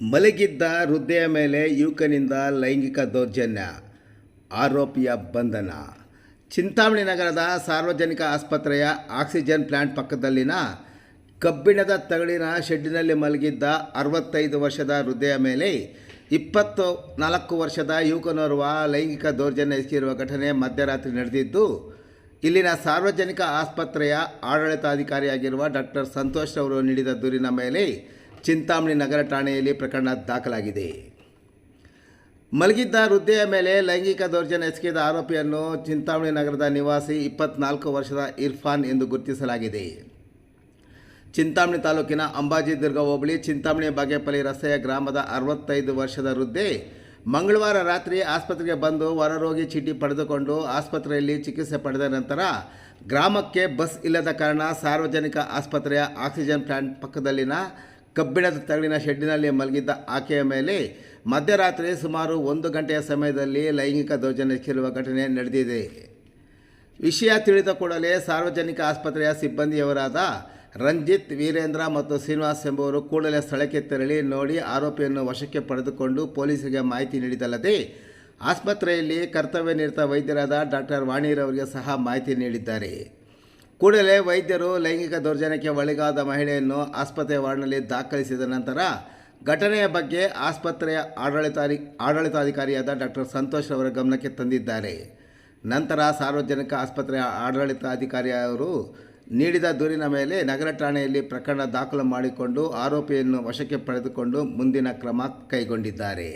ಮಲಗಿದ್ದ ವೃದ್ಧೆಯ ಮೇಲೆ ಯುವಕನಿಂದ ಲೈಂಗಿಕ ದೌರ್ಜನ್ಯ, ಆರೋಪಿಯ ಬಂಧನ. ಚಿಂತಾಮಣಿ ನಗರದ ಸಾರ್ವಜನಿಕ ಆಸ್ಪತ್ರೆಯ ಆಕ್ಸಿಜನ್ ಪ್ಲಾಂಟ್ ಪಕ್ಕದಲ್ಲಿನ ಕಬ್ಬಿಣದ ತಗಡಿನ ಶೆಡ್ಡಿನಲ್ಲಿ ಮಲಗಿದ್ದ ಅರವತ್ತೈದು ವರ್ಷದ ವೃದ್ಧೆಯ ಮೇಲೆ ಇಪ್ಪತ್ತು ನಾಲ್ಕು ವರ್ಷದ ಯುವಕನೋರ್ವ ಲೈಂಗಿಕ ದೌರ್ಜನ್ಯ ಎಸಗಿರುವ ಘಟನೆ ಮಧ್ಯರಾತ್ರಿ ನಡೆದಿದ್ದು, ಇಲ್ಲಿನ ಸಾರ್ವಜನಿಕ ಆಸ್ಪತ್ರೆಯ ಆಡಳಿತಾಧಿಕಾರಿಯಾಗಿರುವ ಡಾಕ್ಟರ್ ಸಂತೋಷ್ ಅವರು ನೀಡಿದ ದೂರಿನ ಮೇಲೆ ಚಿಂತಾಮಣಿ ನಗರ ಠಾಣೆಯಲ್ಲಿ ಪ್ರಕರಣ ದಾಖಲಾಗಿದೆ. ಮಲಗಿದ್ದ ವೃದ್ಧೆಯ ಮೇಲೆ ಲೈಂಗಿಕ ದೌರ್ಜನ್ಯ ಎಸಗಿದ ಆರೋಪಿಯನ್ನು ಚಿಂತಾಮಣಿ ನಗರದ ನಿವಾಸಿ ಇಪ್ಪತ್ನಾಲ್ಕು ವರ್ಷದ ಇರ್ಫಾನ್ ಎಂದು ಗುರುತಿಸಲಾಗಿದೆ. ಚಿಂತಾಮಣಿ ತಾಲೂಕಿನ ಅಂಬಾಜಿ ದುರ್ಗ ಹೋಬಳಿ ಚಿಂತಾಮಣಿ ಬಾಗೇಪಲ್ಲಿ ರಸ್ತೆಯ ಗ್ರಾಮದ ಅರವತ್ತೈದು ವರ್ಷದ ವೃದ್ಧೆ ಮಂಗಳವಾರ ರಾತ್ರಿ ಆಸ್ಪತ್ರೆಗೆ ಬಂದು ಹೊರರೋಗಿ ಚೀಟಿ ಪಡೆದುಕೊಂಡು ಆಸ್ಪತ್ರೆಯಲ್ಲಿ ಚಿಕಿತ್ಸೆ ಪಡೆದ ನಂತರ ಗ್ರಾಮಕ್ಕೆ ಬಸ್ ಇಲ್ಲದ ಕಾರಣ ಸಾರ್ವಜನಿಕ ಆಸ್ಪತ್ರೆಯ ಆಕ್ಸಿಜನ್ ಪ್ಲಾಂಟ್ ಪಕ್ಕದಲ್ಲಿನ ಕಬ್ಬಿಣದ ತಗಡಿನ ಶೆಡ್ಡಿನಲ್ಲಿ ಮಲಗಿದ್ದ ಆಕೆಯ ಮೇಲೆ ಮಧ್ಯರಾತ್ರಿ ಸುಮಾರು ಒಂದು ಗಂಟೆಯ ಸಮಯದಲ್ಲಿ ಲೈಂಗಿಕ ದೌರ್ಜನ್ಯ ಎಸಗಿರುವ ಘಟನೆ ನಡೆದಿದೆ. ವಿಷಯ ತಿಳಿದ ಕೂಡಲೇ ಸಾರ್ವಜನಿಕ ಆಸ್ಪತ್ರೆಯ ಸಿಬ್ಬಂದಿಯವರಾದ ರಂಜಿತ್, ವೀರೇಂದ್ರ ಮತ್ತು ಶ್ರೀನಿವಾಸ್ ಎಂಬುವರು ಕೂಡಲೇ ಸ್ಥಳಕ್ಕೆ ತೆರಳಿ ನೋಡಿ ಆರೋಪಿಯನ್ನು ವಶಕ್ಕೆ ಪಡೆದುಕೊಂಡು ಪೊಲೀಸರಿಗೆ ಮಾಹಿತಿ ನೀಡಿದಲ್ಲದೆ ಆಸ್ಪತ್ರೆಯಲ್ಲಿ ಕರ್ತವ್ಯ ನಿರತ ವೈದ್ಯರಾದ ಡಾಕ್ಟರ್ ವಾಣಿರವರಿಗೆ ಸಹ ಮಾಹಿತಿ ನೀಡಿದ್ದಾರೆ. ಕೂಡಲೇ ವೈದ್ಯರು ಲೈಂಗಿಕ ದೌರ್ಜನ್ಯಕ್ಕೆ ಒಳಗಾದ ಮಹಿಳೆಯನ್ನು ಆಸ್ಪತ್ರೆ ವಾರ್ಡ್ನಲ್ಲಿ ದಾಖಲಿಸಿದ ನಂತರ ಘಟನೆಯ ಬಗ್ಗೆ ಆಸ್ಪತ್ರೆಯ ಆಡಳಿತಾಧಿ ಆಡಳಿತಾಧಿಕಾರಿಯಾದ ಡಾಕ್ಟರ್ ಸಂತೋಷ್ ಅವರ ಗಮನಕ್ಕೆ ತಂದಿದ್ದಾರೆ. ನಂತರ ಸಾರ್ವಜನಿಕ ಆಸ್ಪತ್ರೆಯ ಆಡಳಿತಾಧಿಕಾರಿಯವರು ನೀಡಿದ ದೂರಿನ ಮೇಲೆ ನಗರ ಠಾಣೆಯಲ್ಲಿ ಪ್ರಕರಣ ದಾಖಲು ಮಾಡಿಕೊಂಡು ಆರೋಪಿಯನ್ನು ವಶಕ್ಕೆ ಪಡೆದುಕೊಂಡು ಮುಂದಿನ ಕ್ರಮ ಕೈಗೊಂಡಿದ್ದಾರೆ.